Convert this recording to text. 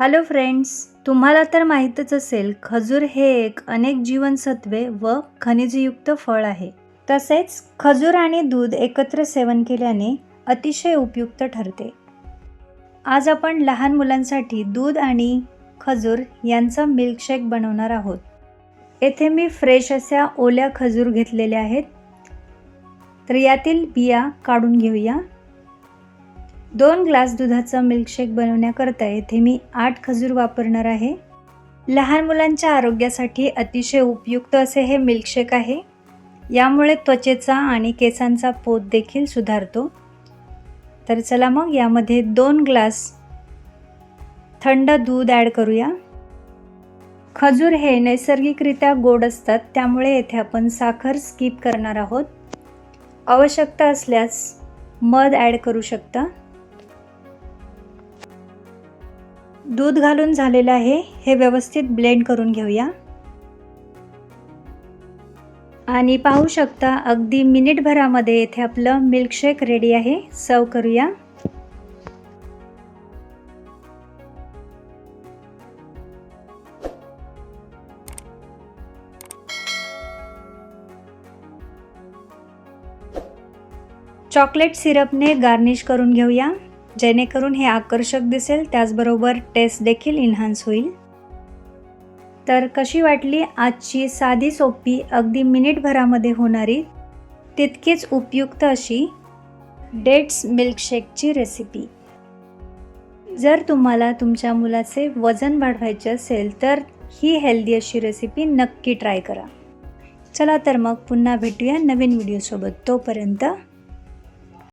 Hello friends तुम्हाला तर माहीतच असेल खजूर हे एक अनेक जीवनसत्वे व खनिजयुक्त फळ आहे. तसेच खजूर आणि दूध एकत्र सेवन केल्याने अतिशय उपयुक्त ठरते. आज आपण लहान मुलांसाठी दूध आणि खजूर यांचा मिल्कशेक बनवणार आहोत. येथे मी फ्रेश अशा ओल्या खजूर घेतलेल्या आहेत. तर यातील बिया काढून घेऊया. दोन ग्लास दुधाचा मिल्कशेक बनवण्याकरता येथे मी आठ खजूर वापरणार आहे. लहान मुलांच्या आरोग्यासाठी अतिशय उपयुक्त असे हे मिल्कशेक आहे. यामुळे त्वचेचा आणि केसांचा पोत देखील सुधारतो. तर चला मग यामध्ये दोन ग्लास थंड दूध ॲड करूया. खजूर हे नैसर्गिकरित्या गोड असतात त्यामुळे येथे आपण साखर स्किप करणार आहोत. आवश्यकता असल्यास मध ॲड करू शकता. दूध घालून झालेलं आहे. हे व्यवस्थित ब्लेंड करून घेऊया. आणि पाहू शकता अगदी मिनिटभरामध्ये येथे आपलं मिल्कशेक रेडी आहे. सर्व करूया. चॉकलेट सिरपने गार्निश करून घेऊया. जेणेकरून हे आकर्षक दिसेल त्याचबरोबर टेस्ट देखील इन्हान्स होईल. तर कशी वाटली आजची साधी सोपी अगदी मिनिटभरामध्ये होणारी तितकीच उपयुक्त अशी डेट्स मिल्कशेकची रेसिपी जर तुम्हाला तुमच्या मुलाचे वजन वाढवायचे असेल तर ही हेल्दी अशी रेसिपी नक्की ट्राय करा. चला तर मग पुन्हा भेटूया नवीन व्हिडिओसोबत तोपर्यंत